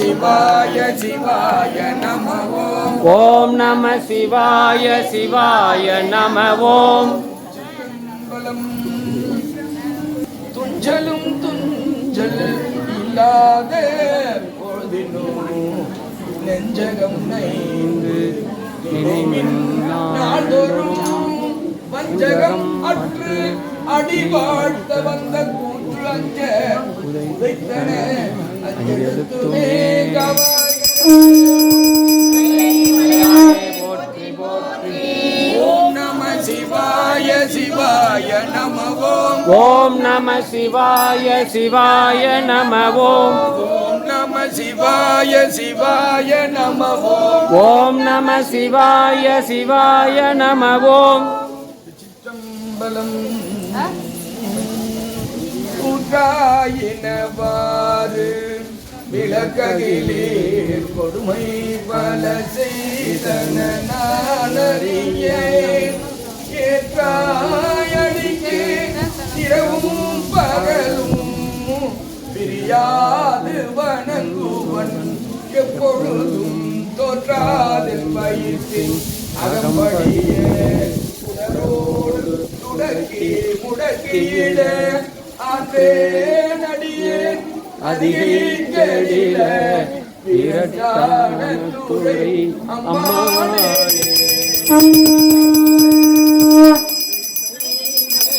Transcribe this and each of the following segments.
சிவாய சிவாய நம ஓம் நம சிவாய சிவாய நம ஓம் துஞ்சலும் துஞ்சல் இல்லாத பொழுதினும் நெஞ்சகம் நைந்து நினைவின் நாள்தோறும் வஞ்சகம் அற்று அடி வாழ்த்த வந்த கூற்று அஞ்ச உதைத்தன. அஞ்செழுத்துமே போற்றி போற்றி ஓம் நம சிவாய சிவாய நம ஓம் ஓம் நம சிவாய சிவாய நம ஓம் ஓம் நம சிவாய சிவாய நம ஓம் ஓம் நம சிவாய சிவாய நம ஓம் சிற்றம்பலம் விளக்ககிலே கொடுமை பல செய்தன நானறிய ஏற்றாயடிக்கு இரவும் பகலும் பிரியாது வணங்குவன். எப்பொழுதும் தோற்றாது பயிர்த்தின் அகம்படிய. உடலோடு துடக்கி முடக்கியிட ஆற்றே. அதிகடில வீரட்டான துறை அம்மானே.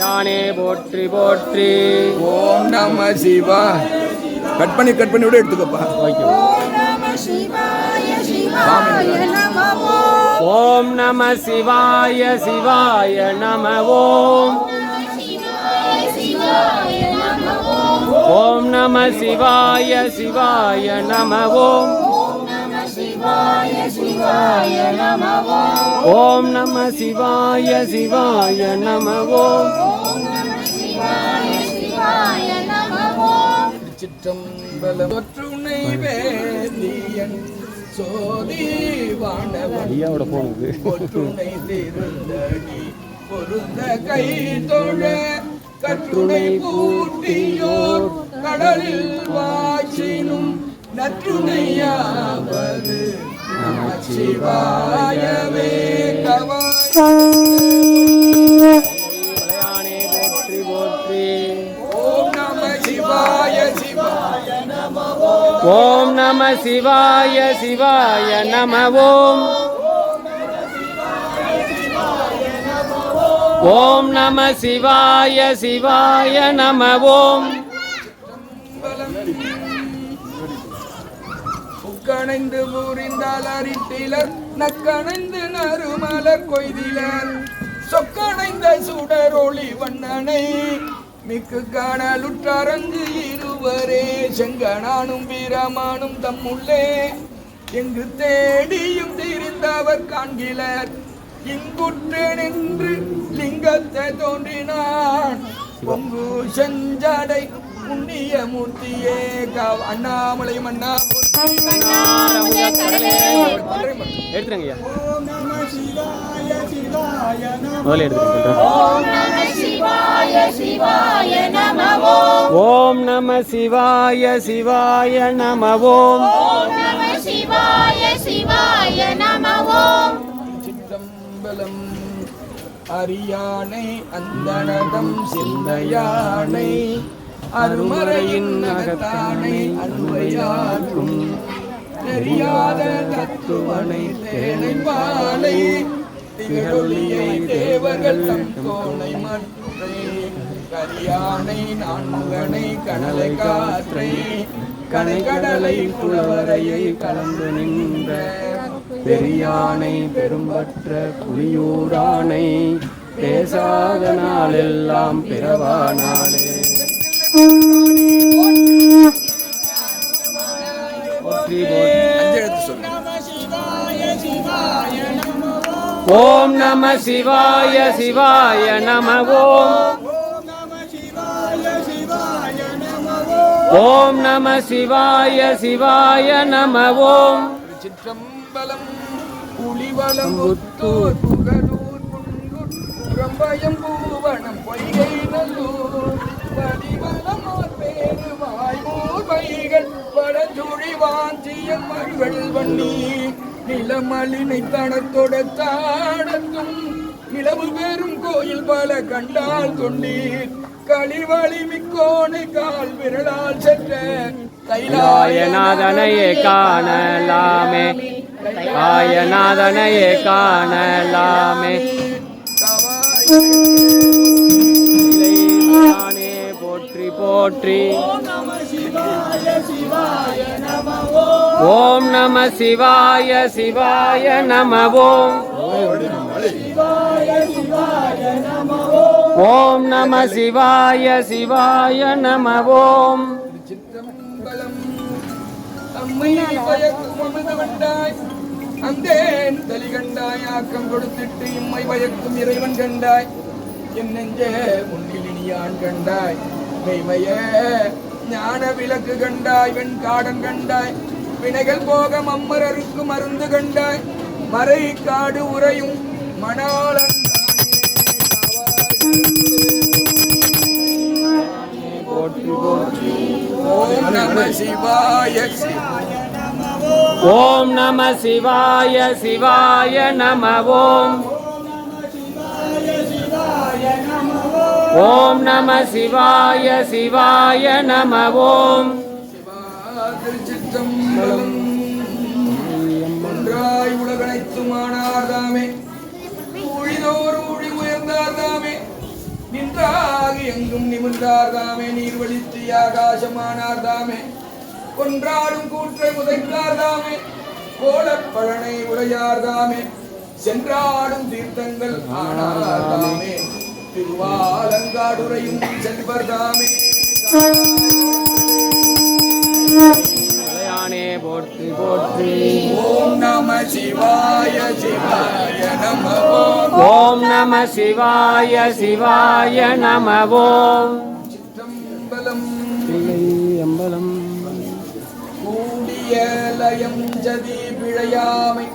யானே போற்றி போற்றி. ஓம் நம சிவா. கட் பண்ணி கட் பண்ணி விட எடுத்துக்கப்பா. ஓம் நம சிவாய சிவாய நம ஓம் ஓம் நம சிவாய சிவாய நம ஓம் ஓம் நம சிவாய சிவாய நம ஓம் சிற்றம்பலம் ஒற்றுணை வேதியன் சோதி ஒற்றுணை திருந்தடி பொருந்த கை தொழ. கற்றுணை பூட்டியோர் கடலில் வாச்சினும் நற்றுணையாவது நமச்சிவாயவே கவாய் யானே போற்றி போற்றி. ஓம் நம சிவாய சிவாய ஓம் நம சிவாய சிவாய நம ஓம். ஓம் நம சிவாய சிவாய நம ஓம். உக்கணைந்து ஊரிந்தால் அரிட்டிலர் நக்கணைந்து நறுமலர் கொய்திலர். சொக்கணைந்த சுடர் ஒளி வண்ணனை மிக்கு காணலுற்றரங்கு இருவரே. செங்கனானும் வீரமானும் தம்முள்ளே. எங்கு தேடியும் திரிந்தவர் காண்கிலர். இங்குற்றேன் என்று லிங்கத்தை தோன்றினான். பொங்கு செஞ்சடை புண்ணிய மூர்த்தியே கவ அண்ணாமலை மன்னா எடுத்துருங்க ஐயா முதல்ல எடுத்துருங்க. ஓம் நம சிவாய சிவாய நம ஓம் சிற்றம்பலம் அரியானை அந்தனதம் சிந்தையானை. அருமறையின் அகத்தானை அன்பையாற்றும் தெரியாத தத்துவனை தேனை பாலை திகழொளியை தேவர்கள் தம் கோணை மற்றை. கரியானை நான்முகனை கடலை காற்றை. கனைகடலை குளவரையை கலந்து நின்ற. பெரியானை பெரும்பற்ற புலியூரானை பேசாத நாளெல்லாம் பிறவானாலே ஓம் நம சிவாய சிவாய நம ஓம் ஓம் நம சிவாய சிவாய நம ஓம் சிற்றம்பலம் புலிவலம் புத்தூர் புகழூர் குன்றூர் புறம்பயம் பூவனம் பொய்கை நல்லூர் வடிவலம் பேரு வாய்மூர் பைகள் வடஞ்சுழி வாஞ்சியம் மகள் வண்ணி நிலமலினை தனத்தோட தாடத்தும் நிலவு பெறும் கோயில் பல கண்டால் கொண்டீர் களிவழி மிக்கோனை கால் விரலால் சென்ற கைலாயநாதனையே காணலாமே. காயநாதனையே காணலாமே. போற்றி போற்றி. ஓம் நம சிவாய சிவாய நம ஓம் ஓம் நம சிவாய சிவாய நம ஓம் சிற்றம்பலம் அம்மை பயக்கும் அமிர்த கண்டாய் அந்தேன் தலி கண்டாய் ஆக்கம் கொடுத்திட்டு இம்மை பயக்கும் இறைவன் கண்டாய். என் நெஞ்சே முன்னிலினியான் கண்டாய். மெய்மைய ஞான விளக்கு கண்டாய் வெண் காடன் கண்டாய். வினைகள் போக மம்மரருக்கு மருந்து கண்டாய். மறை காடு உரையும் மணாளன் ஓம் நம சிவாய சிவ. ஓம் நம சிவாய சிவாய நம ஓம் ஓம் நம சிவாய சிவாய நம ஓம் திருச்சிற்றம்பலம் ஒன்றாய் உலகனைத்துமானார்தாமே. ஊழிதோர் ஊழி உயர்ந்தார்தாமே. நின்றாகி எங்கும் நிமிர்ந்தார்தாமே. நீர்வழித்து ஆகாசமானார்தாமே. கொன்றாடும் கூற்றை உதைத்தார்தாமே கோலப்பழனை உடையார்தாமே. சென்றாடும் தீர்த்தங்கள் ஆனார்தாமே. திருவாலங்காடுரையும் செல்வர்தாமே. போற்றி போற்றி. ஓம் நம சிவாய சிவாய நம ஓம் ஓம் நம சிவாய சிவாய நம ஓம் சிற்றம்பலம் அம்பலம். கூடிய ஜதி பிழையாமை.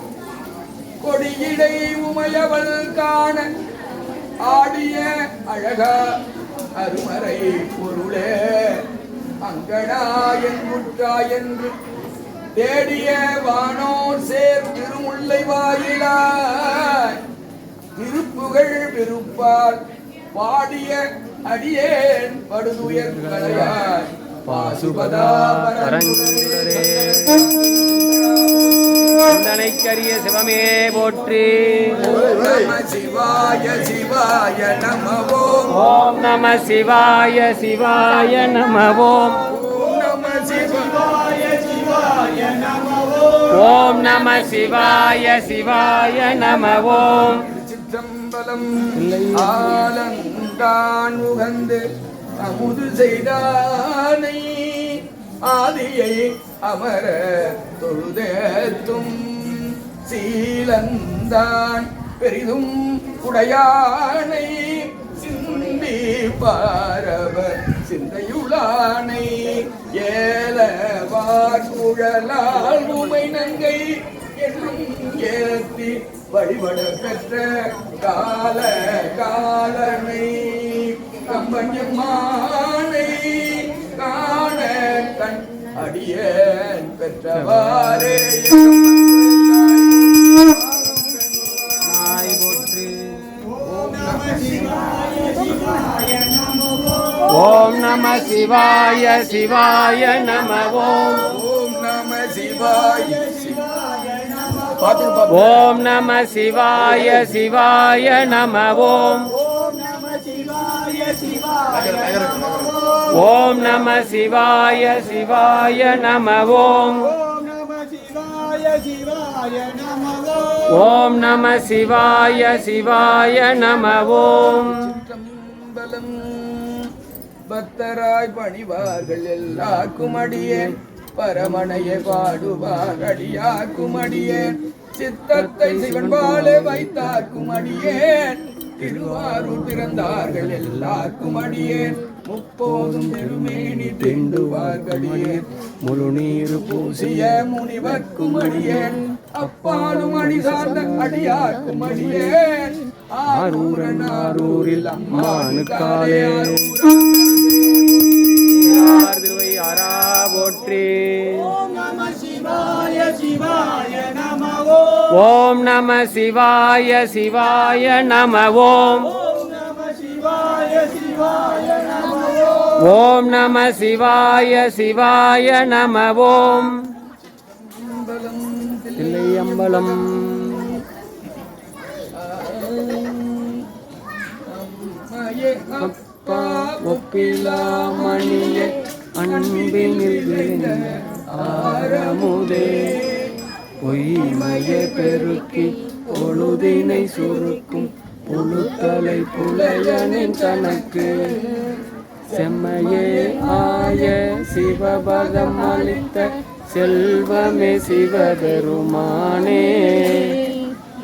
கொடியிடை உமையவள் காண ஆடிய அழகா அருமறை பொருளே. அங்கனாயன் முற்றாயென்று தேடிய வானோர் சேர் திருமுல்லை வாயிலாய். திருப்புகழ் விருப்பால் பாடிய அடியேன் படுதுயர் கலையாய். பாசுபதா பரந்துரே சிந்தனைக்கரிய சிவமே போற்றி. சிவாய சிவாய நம ஓம். நம சிவாய சிவாய நம ஓம். நம சிவாய சிவாய நம ஓம். சிற்றம்பலம் ஆலந்தான் உகந்து அமுது செய்தானை ஆதியை ஆதியை அமர தொழுதேத்தும். சீலந்தான் பெரிதும் உடையானை சிந்தி பாரவர் சிந்தையுளானை. ஏலவார் குழலால் உமை நங்கை என்றும் ஏத்தி வழிபட பெற்ற கால காலனை கம்பஞ்சமானை காண கண் அடியேன் பெற்றவாறே. நாய் போற்றி. ஓம் நம சிவாய ஓம். நம சிவாய சிவாய நம ஓம். ஓம் நம சிவாய சிவாய பார்த்து ஓம். நம சிவாய சிவாய நம ஓம் நம சிவாய சிவாய நம ஓம் ஓம் நம சிவாய சிவாய நம ஓம் பக்தராய் பணிவார்கள் எல்லாருக்கும் அடியேன் பரமனைய பாடுவார் அடியார்க்கும் அடியேன் சித்தத்தை சிவன் பாலே வைத்தார்க்கும் அடியேன் திருவாரூர் பிறந்தார்கள் எல்லாருக்கும் அடியேன் முப்போதும் திருமேனி திண்டுவார்கடியேன் முழு நீர் பூசிய முனிவர்க்கும் அடியேன். அப்பாலும் அடி சார்ந்த அடியார்க்கும் அடியேன். ஆரூரன் ஆரூரில் அம்மானுக்காலே திருவை ஆரா போற்றி. ஓம் நம சிவாய ஓம் நம சிவாய சிவாய நம ஓம் நம சிவாய சிவாய நம ஓம் தில்லையம்பலம். அப்பா ஒப்பிலாமணியே அன்பினில் ஆரமுதே பொய்மையை பெருக்கி பொழுதினை சுருக்கும் புழுத்தலை புலையனின் தனக்கு. செம்மையே ஆய சிவபதம் அளித்த செல்வமே சிவபெருமானே.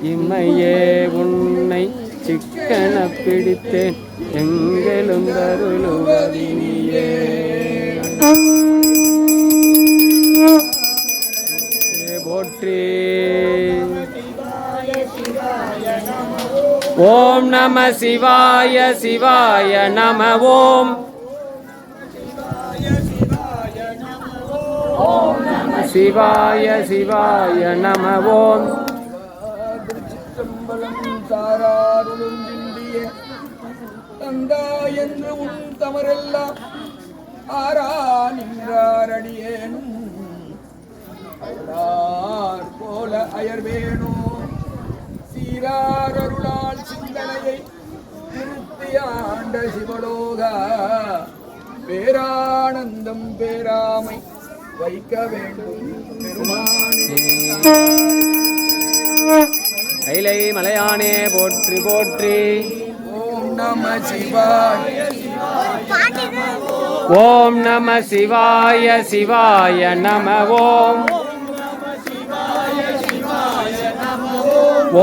இம்மையே உன்னை சிக்கன பிடித்தேன் எங்கெலும் தருளுவதினியே. போற்றி. ஓம் நம சிவாய சிவாய நம ஓம். சிவாய சிவாய நம ஓம் திருச்சிற்றம்பலம் தாராருளும் இந்திய தந்தா என்று உன் தமரெல்லாம் ஆரா நின்றாரடியேனும் அயலார் போல அயர்வேணோ. சீரார் அருளால் சிந்தனையை திருத்தி ஆண்ட சிவலோகா. பேரானந்தம் பேராமை வைக்க வேண்டும். கைலை மலையானே போற்றி போற்றி. ஓம் நம சிவாய. ஓம் நம சிவாய சிவாய நம ஓம்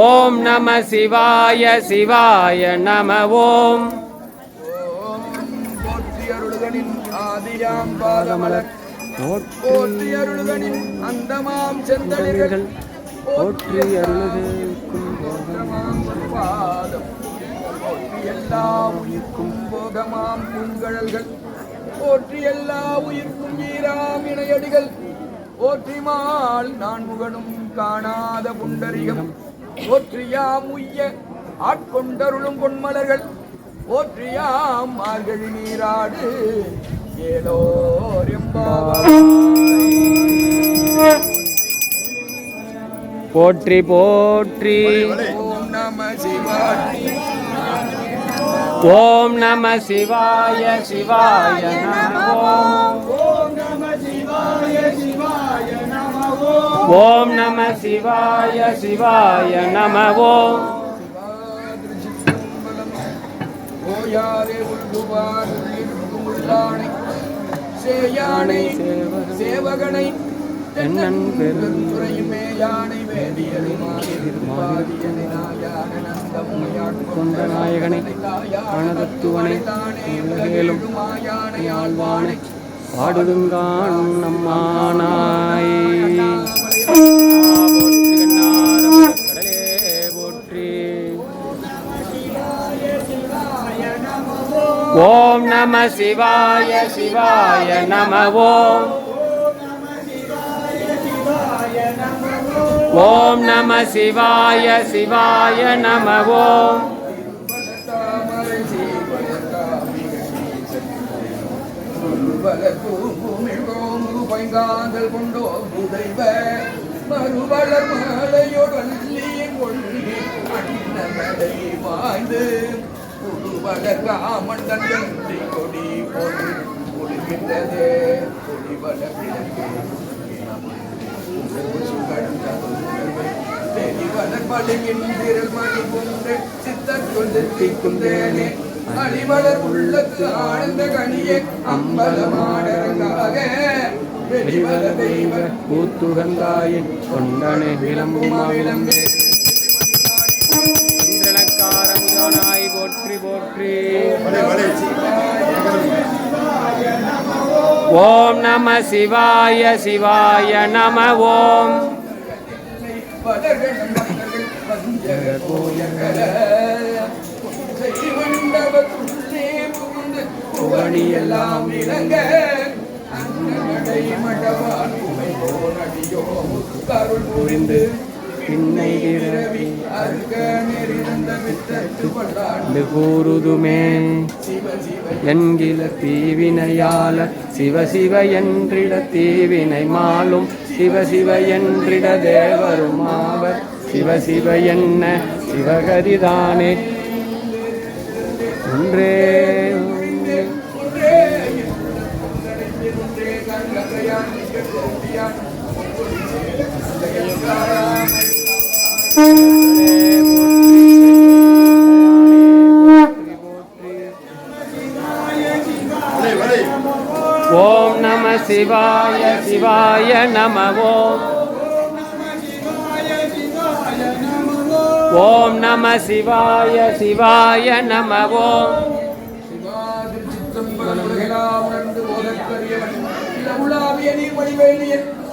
ஓம் நம சிவாய சிவாய நம ஓம் ஆதியாம் பாதமலர். போற்றி அருள்களின் அந்தமாம் செந்தளிர்கள். போற்றி அருள்களுக்கும் பாதம் எல்லா உயிர்க்கும் போகமாம் பூங்கழல்கள். போற்றி எல்லா உயிர்க்கும் வீராம் இணையடிகள். போற்றிமால் நான் முகனும் காணாத புண்டரிகம். போற்றியாம் உய்ய ஆட்கொண்டருளும் பொன்மலர்கள். போற்றியாம் மார்கழி நீராடு. ஏலோர் போற்றி போற்றி. ஓம் நம சிவாய சிவாய ஓம் நம சிவாய சிவாய நம. ஓம் ஓயாரே உள்ளுவார் உள்ளிருக்கும் உள்ளானை. சேயானை சேவகனை. தென்னன் பெருந்துறையும் மேயானை வேதியனை மாதிருமாதியனை நாயான நந்தமுமையாட் கொண்ட நாயகனை மனதத்துவனை உலகேலும் ஆழ்வானை பாடுதுங்கான் நம்மானாய். ஓம் நம சிவாய சிவாய நம ஓம் ஓம் நம சிவாய சிவாய நம ஓம் தாமரை கொண்டோ புதுவளர் காமண்டன் கொடி பொடி ஒளிகின்றதே கொடி வளர்கிறது தெளிவலர் பலியின் மணி கொண்டு கொண்டு உள்ளத்து ஆனந்த கனியே. அம்பலமாடரங்காக வெளிவல தெய்வ கூத்துகந்தாயின் கொண்டனை விளம்புமா விளம்பே. போற்றி போற்றி. ஓம் நம சிவாய சிவாய நம ஓம். புகழியெல்லாம் இறங்க. அன்னடை மடவான் உமை அடியோ கருள் புரிந்து கூறுதுமே என்கிற தீவினையால சிவ சிவ என்றிட தீவினை மாலும் சிவ சிவ என்றிட தேவரும் ஆவர் சிவ சிவ என்ன சிவகரிதானே ஒன்றே ஒன்றே. ஓம் நம சிவாய சிவாய நம ஓம் ஓம் நம சிவாய சிவாய நம ஓம்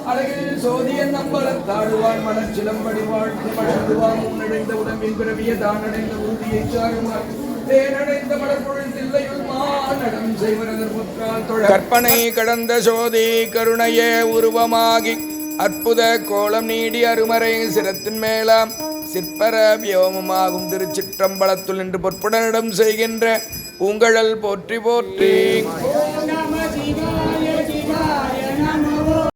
அழகில் சோதியன் நம்பலத் தாழ்வான் மனச்சிலம்படி வாழ்த்து மழந்துவான் முன்னடைந்த உடம்பின் பிறவிய தானடைந்த உறுதியை சாருமார் தேனடைந்த மலர்பொருள் தில்லையுள் மானடம் செய்வரதர் புற்றால் கற்பனை கடந்த சோதி கருணையே உருவமாகி அற்புத கோலம் நீடி அருமறை சிரத்தின் மேலாம். சிற்பர வியோமமாகும் திருச்சிற்றம்பலத்துள் என்று பொற்புடனிடம் செய்கின்ற உங்களல் போற்றி போற்றி.